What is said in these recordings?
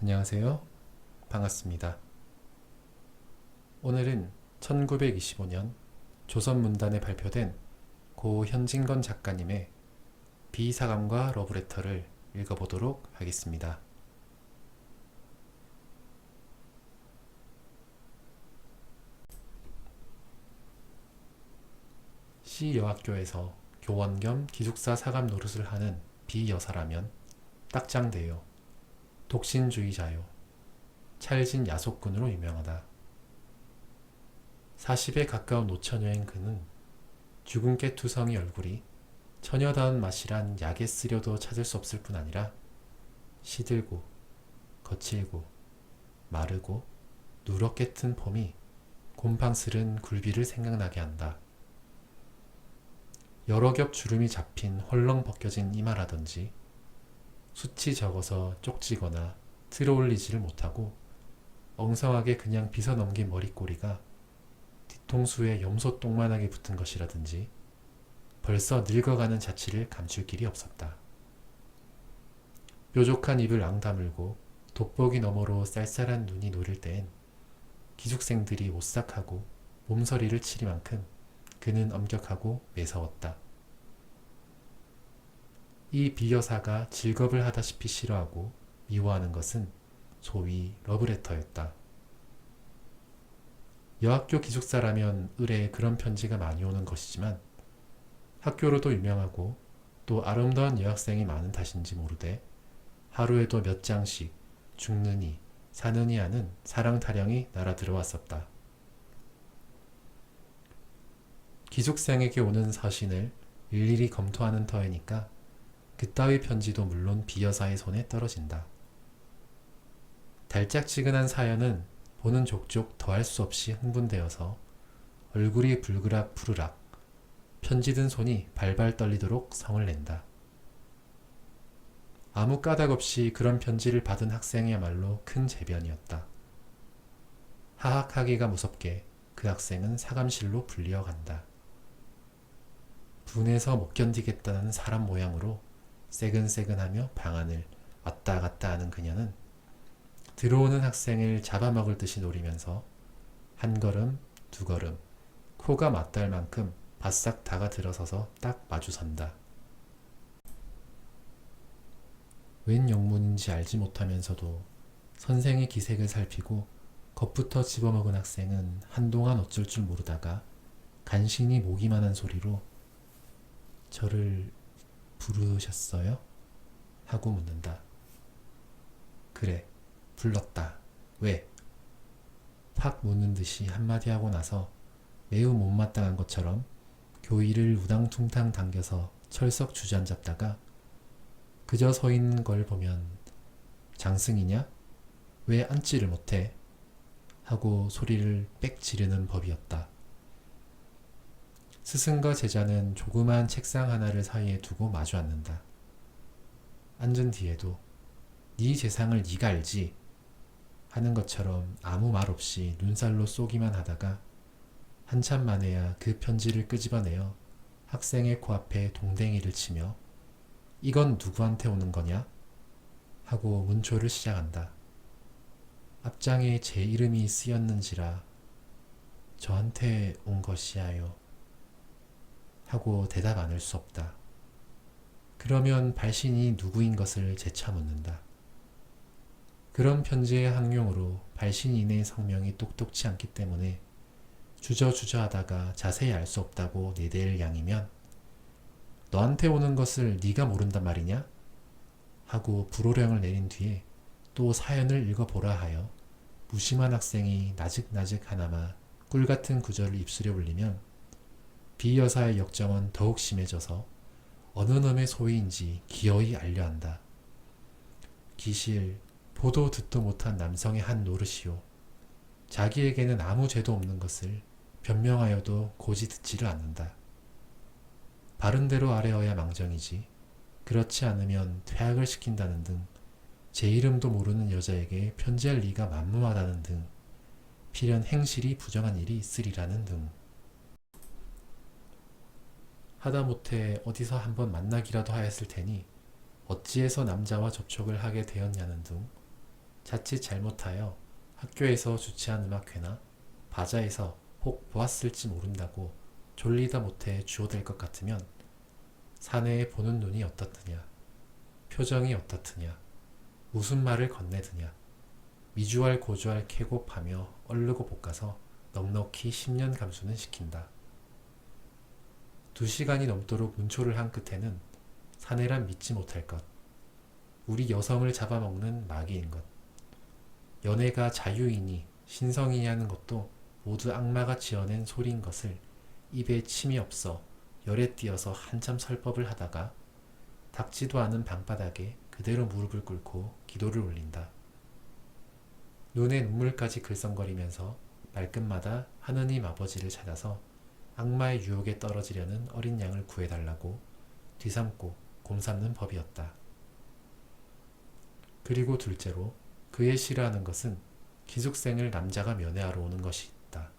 안녕하세요. 반갑습니다. 오늘은 1925년 조선문단에 발표된 고 현진건 작가님의 비사감과 러브레터를 읽어보도록 하겠습니다. 시 여학교에서 교원 겸 기숙사 사감 노릇을 하는 비여사라면 딱장대요. 독신주의자요. 찰진 야속꾼으로 유명하다. 40에 가까운 노처녀인 그는 주근깨 투성이 얼굴이 처녀다운 맛이란 약에 쓰려도 찾을 수 없을 뿐 아니라 시들고 거칠고 마르고 누렇게 튼 폼이 곰팡스른 굴비를 생각나게 한다. 여러 겹 주름이 잡힌 헐렁 벗겨진 이마라든지 숱이 적어서 쪽지거나 틀어올리지를 못하고 엉성하게 그냥 빗어 넘긴 머리꼬리가 뒤통수에 염소 똥만하게 붙은 것이라든지 벌써 늙어가는 자취를 감출 길이 없었다. 뾰족한 입을 앙다물고 돋보기 너머로 쌀쌀한 눈이 노릴 때엔 기숙생들이 오싹하고 몸서리를 치리만큼 그는 엄격하고 매서웠다. 이 비여사가 직업을 하다시피 싫어하고 미워하는 것은 소위 러브레터였다. 여학교 기숙사라면 의뢰에 그런 편지가 많이 오는 것이지만 학교로도 유명하고 또 아름다운 여학생이 많은 탓인지 모르되 하루에도 몇 장씩 죽느니 사느니 하는 사랑 타령이 날아 들어왔었다. 기숙생에게 오는 서신을 일일이 검토하는 터이니까 그따위 편지도 물론 비여사의 손에 떨어진다. 달짝지근한 사연은 보는 족족 더할 수 없이 흥분되어서 얼굴이 불그락 푸르락 편지 든 손이 발발 떨리도록 성을 낸다. 아무 까닭 없이 그런 편지를 받은 학생이야말로 큰 재변이었다. 하학하기가 무섭게 그 학생은 사감실로 불리어 간다. 분해서 못 견디겠다는 사람 모양으로 새근새근하며 방안을 왔다 갔다 하는 그녀는 들어오는 학생을 잡아먹을 듯이 노리면서 한 걸음, 두 걸음, 코가 맞닿을 만큼 바싹 다가 들어서서 딱 마주선다. 웬 영문인지 알지 못하면서도 선생의 기색을 살피고 겁부터 집어먹은 학생은 한동안 어쩔 줄 모르다가 간신히 모기만한 소리로 저를 부르셨어요? 하고 묻는다. 그래, 불렀다. 왜? 팍 묻는 듯이 한마디 하고 나서 매우 못마땅한 것처럼 교의를 우당퉁탕 당겨서 철썩 주저앉았다가 그저 서 있는 걸 보면 장승이냐? 왜 앉지를 못해? 하고 소리를 빽 지르는 법이었다. 스승과 제자는 조그만 책상 하나를 사이에 두고 마주 앉는다. 앉은 뒤에도 네 재상을 네가 알지 하는 것처럼 아무 말 없이 눈살로 쏘기만 하다가 한참 만에야 그 편지를 끄집어내어 학생의 코앞에 동댕이를 치며 이건 누구한테 오는 거냐? 하고 문초를 시작한다. 앞장에 제 이름이 쓰였는지라 저한테 온 것이야요. 하고 대답 안 할 수 없다. 그러면 발신이 누구인 것을 재차 묻는다. 그런 편지의 항용으로 발신인의 성명이 똑똑치 않기 때문에 주저주저 하다가 자세히 알 수 없다고 내대일 양이면 너한테 오는 것을 네가 모른단 말이냐? 하고 불호령을 내린 뒤에 또 사연을 읽어보라 하여 무심한 학생이 나직나직 하나마 꿀 같은 구절을 입술에 올리면 비여사의 역정은 더욱 심해져서 어느 놈의 소위인지 기어이 알려 한다. 기실, 보도 듣도 못한 남성의 한 노릇이요. 자기에게는 아무 죄도 없는 것을 변명하여도 고지 듣지를 않는다. 바른 대로 아뢰어야 망정이지. 그렇지 않으면 퇴학을 시킨다는 등 제 이름도 모르는 여자에게 편지할 리가 만무하다는 등 필연 행실이 부정한 일이 있으리라는 등 하다못해 어디서 한번 만나기라도 하였을 테니 어찌해서 남자와 접촉을 하게 되었냐는 등 자칫 잘못하여 학교에서 주최한 음악회나 바자에서 혹 보았을지 모른다고 졸리다 못해 주워댈 것 같으면 사내에 보는 눈이 어떻느냐, 표정이 어떻느냐, 무슨 말을 건네드냐, 미주알 고주알 캐고 파며 얼르고 볶아서 넉넉히 10년 감수는 시킨다. 두 시간이 넘도록 문초를 한 끝에는 사내란 믿지 못할 것, 우리 여성을 잡아먹는 마귀인 것, 연애가 자유이니 신성이냐는 것도 모두 악마가 지어낸 소리인 것을 입에 침이 없어 열에 띄어서 한참 설법을 하다가 닦지도 않은 방바닥에 그대로 무릎을 꿇고 기도를 올린다. 눈에 눈물까지 글썽거리면서 말끝마다 하느님 아버지를 찾아서 악마의 유혹에 떨어지려는 어린 양을 구해달라고 뒤삼고 곰삼는 법이었다. 그리고 둘째로 그의 싫어하는 것은 기숙생을 남자가 면회하러 오는 것이 있다.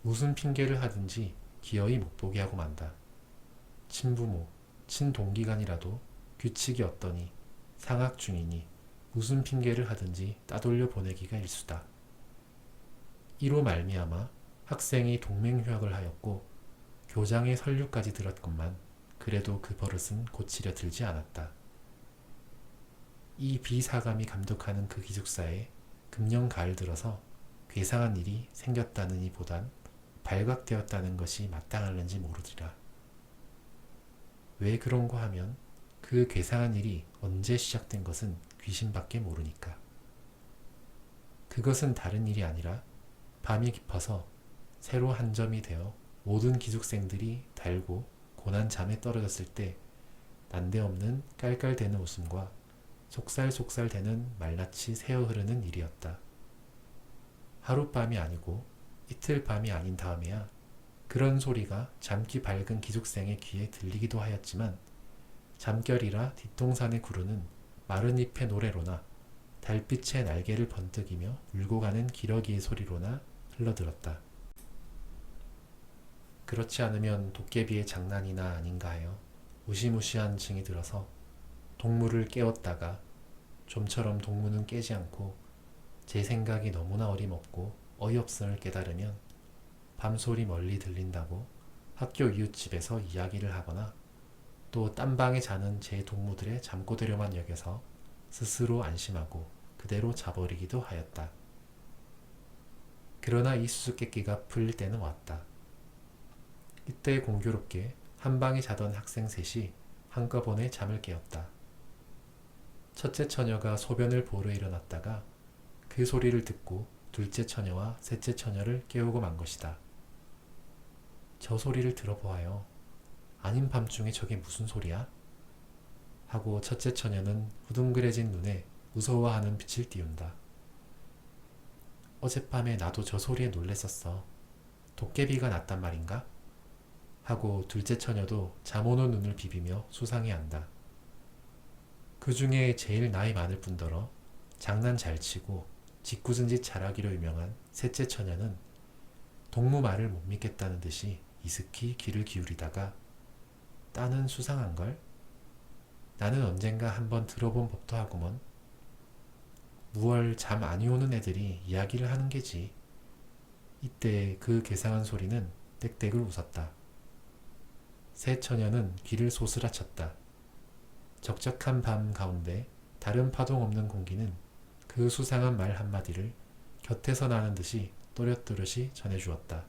무슨 핑계를 하든지 기어이 못 보게 하고 만다. 친부모, 친동기간이라도 규칙이 어떠니 상학 중이니 무슨 핑계를 하든지 따돌려 보내기가 일수다. 이로 말미암아 학생이 동맹휴학을 하였고 교장의 설류까지 들었건만 그래도 그 버릇은 고치려 들지 않았다. 이 비사감이 감독하는 그 기숙사에 금년 가을 들어서 괴상한 일이 생겼다느니 보단 발각되었다는 것이 마땅할는지 모르리라. 왜 그런고 하면 그 괴상한 일이 언제 시작된 것은 귀신밖에 모르니까. 그것은 다른 일이 아니라 밤이 깊어서 새로 한 점이 되어 모든 기숙생들이 달고 고난 잠에 떨어졌을 때 난데없는 깔깔대는 웃음과 속살속살대는 말같이 새어 흐르는 일이었다. 하룻밤이 아니고 이틀 밤이 아닌 다음에야 그런 소리가 잠기 밝은 기숙생의 귀에 들리기도 하였지만 잠결이라 뒷동산의 구르는 마른 잎의 노래로나 달빛의 날개를 번뜩이며 울고 가는 기러기의 소리로나 흘러들었다. 그렇지 않으면 도깨비의 장난이나 아닌가 하여 무시무시한 징이 들어서 동무를 깨웠다가 좀처럼 동무는 깨지 않고 제 생각이 너무나 어림없고 어이없음을 깨달으면 밤소리 멀리 들린다고 학교 이웃집에서 이야기를 하거나 또 딴방에 자는 제 동무들의 잠꼬대료만 여겨서 스스로 안심하고 그대로 자버리기도 하였다. 그러나 이 수수께끼가 풀릴 때는 왔다. 이때 공교롭게 한 방에 자던 학생 셋이 한꺼번에 잠을 깨었다. 첫째 처녀가 소변을 보러 일어났다가 그 소리를 듣고 둘째 처녀와 셋째 처녀를 깨우고 만 것이다. 저 소리를 들어보아요. 아닌 밤중에 저게 무슨 소리야? 하고 첫째 처녀는 후둥그레진 눈에 무서워하는 빛을 띄운다. 어젯밤에 나도 저 소리에 놀랬었어. 도깨비가 났단 말인가? 하고 둘째 처녀도 잠 오는 눈을 비비며 수상해 한다. 그 중에 제일 나이 많을 뿐더러 장난 잘 치고 짓궂은 짓 잘하기로 유명한 셋째 처녀는 동무 말을 못 믿겠다는 듯이 이슥히 귀를 기울이다가 따는 수상한 걸? 나는 언젠가 한번 들어본 법도 하구먼. 무얼 잠 아니 오는 애들이 이야기를 하는 게지. 이때 그 괴상한 소리는 떽떽을 웃었다. 새 처녀는 귀를 소스라쳤다. 적적한 밤 가운데 다른 파동 없는 공기는 그 수상한 말 한마디를 곁에서 나는 듯이 또렷또렷이 전해주었다.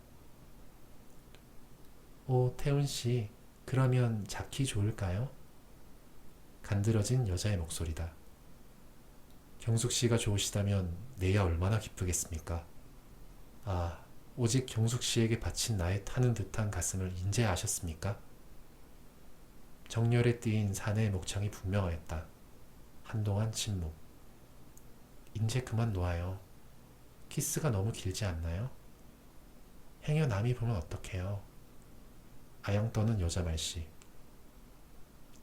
오, 태훈 씨, 그러면 자키 좋을까요? 간드러진 여자의 목소리다. 경숙 씨가 좋으시다면 내야 얼마나 기쁘겠습니까? 아, 오직 경숙 씨에게 바친 나의 타는 듯한 가슴을 인제 아셨습니까? 정열에 띄인 사내의 목청이 분명하였다. 한동안 침묵. 인제 그만 놓아요. 키스가 너무 길지 않나요? 행여 남이 보면 어떡해요? 아양 떠는 여자 말씨.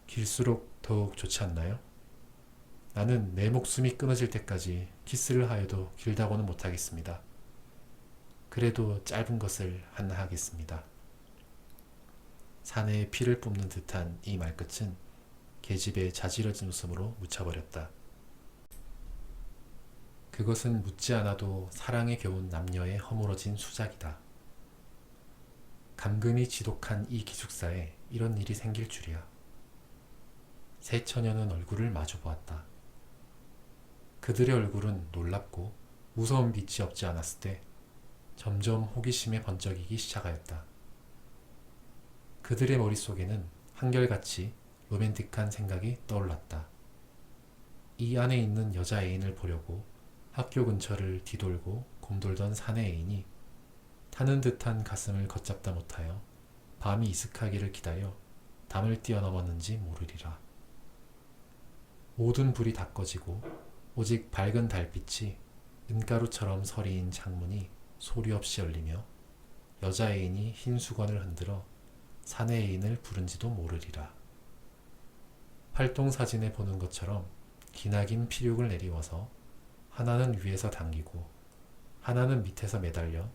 길수록 더욱 좋지 않나요? 나는 내 목숨이 끊어질 때까지 키스를 하여도 길다고는 못하겠습니다. 그래도 짧은 것을 하나 하겠습니다. 사내에 피를 뿜는 듯한 이 말끝은 계집의 자지러진 웃음으로 묻혀버렸다. 그것은 묻지 않아도 사랑에 겨운 남녀의 허물어진 수작이다. 감금이 지독한 이 기숙사에 이런 일이 생길 줄이야. 세 처녀는 얼굴을 마주 보았다. 그들의 얼굴은 놀랍고 무서운 빛이 없지 않았을 때 점점 호기심에 번쩍이기 시작하였다. 그들의 머릿속에는 한결같이 로맨틱한 생각이 떠올랐다. 이 안에 있는 여자 애인을 보려고 학교 근처를 뒤돌고 곰돌던 사내 애인이 타는 듯한 가슴을 걷잡다 못하여 밤이 이슥하기를 기다려 담을 뛰어넘었는지 모르리라. 모든 불이 다 꺼지고 오직 밝은 달빛이 은가루처럼 서리인 창문이 소리 없이 열리며 여자 애인이 흰 수건을 흔들어 사내 애인을 부른지도 모르리라. 활동 사진에 보는 것처럼 기나긴 피륙을 내리워서 하나는 위에서 당기고 하나는 밑에서 매달려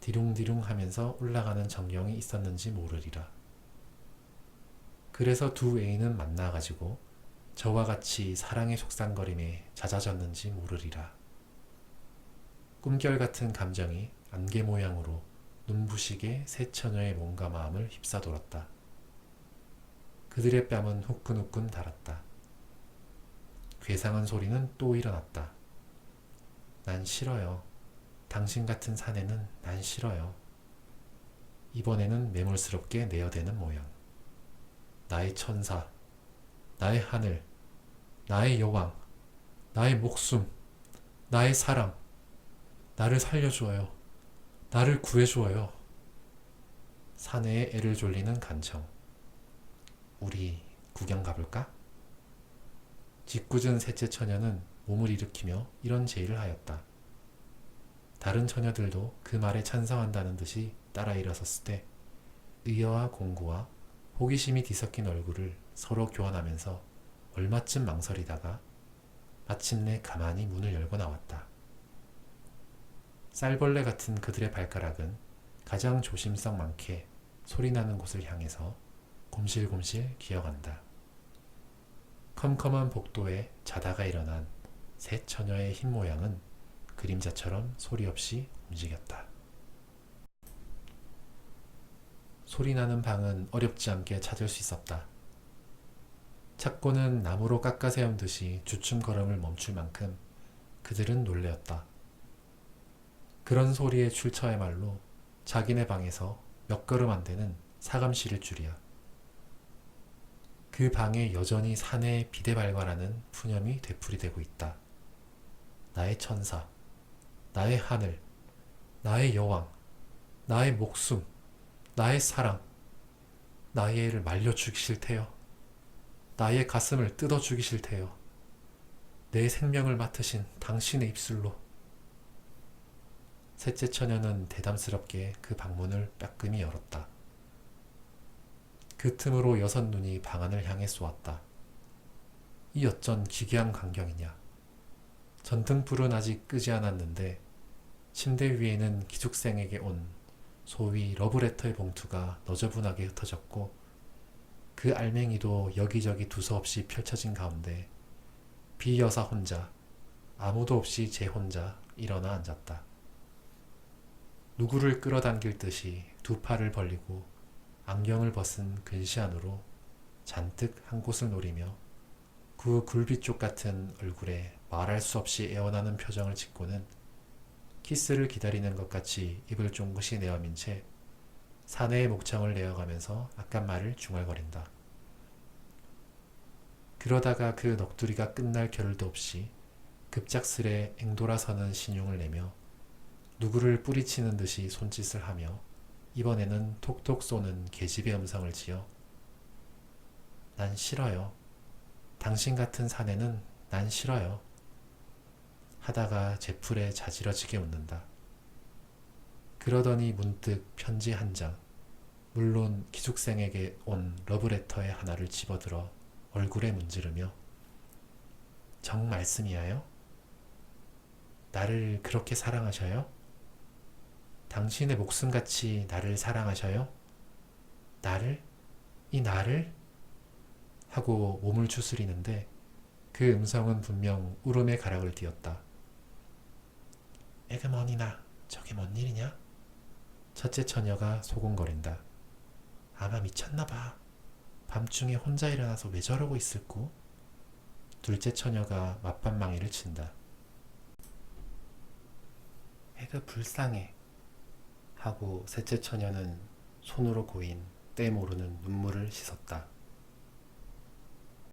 디룽디룽 하면서 올라가는 전경이 있었는지 모르리라. 그래서 두 애인은 만나가지고 저와 같이 사랑의 속상거림에 잦아졌는지 모르리라. 꿈결 같은 감정이 안개 모양으로 눈부시게 새 처녀의 몸과 마음을 휩싸돌았다. 그들의 뺨은 후끈후끈 달았다. 괴상한 소리는 또 일어났다. 난 싫어요. 당신 같은 사내는 난 싫어요. 이번에는 매몰스럽게 내어대는 모양. 나의 천사, 나의 하늘, 나의 여왕, 나의 목숨, 나의 사랑, 나를 살려주어요. 나를 구해주어요. 사내에 애를 졸리는 간청. 우리 구경 가볼까? 짓궂은 셋째 처녀는 몸을 일으키며 이런 제의를 하였다. 다른 처녀들도 그 말에 찬성한다는 듯이 따라 일어섰을 때 의여와 공고와 호기심이 뒤섞인 얼굴을 서로 교환하면서 얼마쯤 망설이다가 마침내 가만히 문을 열고 나왔다. 쌀벌레 같은 그들의 발가락은 가장 조심성 많게 소리나는 곳을 향해서 곰실곰실 기어간다. 컴컴한 복도에 자다가 일어난 새 처녀의 흰 모양은 그림자처럼 소리 없이 움직였다. 소리나는 방은 어렵지 않게 찾을 수 있었다. 찾고는 나무로 깎아 세운 듯이 주춤 걸음을 멈출 만큼 그들은 놀래었다. 그런 소리의 출처야말로 자기네 방에서 몇 걸음 안 되는 사감실일 줄이야. 그 방에 여전히 사내의 비대발관하는 푸념이 되풀이되고 있다. 나의 천사, 나의 하늘, 나의 여왕, 나의 목숨, 나의 사랑, 나의 애를 말려 죽이실 테요. 나의 가슴을 뜯어 죽이실 테요. 내 생명을 맡으신 당신의 입술로. 셋째 처녀는 대담스럽게 그 방문을 빼끔히 열었다. 그 틈으로 여섯 눈이 방안을 향해 쏘았다. 이 어쩐 기괴한 광경이냐. 전등불은 아직 끄지 않았는데 침대 위에는 기숙생에게 온 소위 러브레터의 봉투가 너저분하게 흩어졌고 그 알맹이도 여기저기 두서없이 펼쳐진 가운데 비여사 혼자 아무도 없이 제 혼자 일어나 앉았다. 누구를 끌어당길 듯이 두 팔을 벌리고 안경을 벗은 근시 안으로 잔뜩 한 곳을 노리며 그 굴비쪽 같은 얼굴에 말할 수 없이 애원하는 표정을 짓고는 키스를 기다리는 것 같이 입을 쫑긋이 내어민 채 사내의 목청을 내어가면서 아깐 말을 중얼거린다. 그러다가 그 넋두리가 끝날 겨를도 없이 급작스레 앵돌아서는 신용을 내며 누구를 뿌리치는 듯이 손짓을 하며 이번에는 톡톡 쏘는 계집의 음성을 지어 난 싫어요. 당신 같은 사내는 난 싫어요. 하다가 제풀에 자지러지게 웃는다. 그러더니 문득 편지 한 장, 물론 기숙생에게 온 러브레터의 하나를 집어들어 얼굴에 문지르며 정 말씀이야요? 나를 그렇게 사랑하셔요? 당신의 목숨같이 나를 사랑하셔요? 나를? 이 나를? 하고 몸을 추스리는데 그 음성은 분명 울음의 가락을 띄었다. 에그머니나 저게 뭔 일이냐? 첫째 처녀가 소곤거린다. 아마 미쳤나봐. 밤중에 혼자 일어나서 왜 저러고 있을꼬? 둘째 처녀가 맞밤망이를 친다. 애가 불쌍해. 하고 셋째 처녀는 손으로 고인 때 모르는 눈물을 씻었다.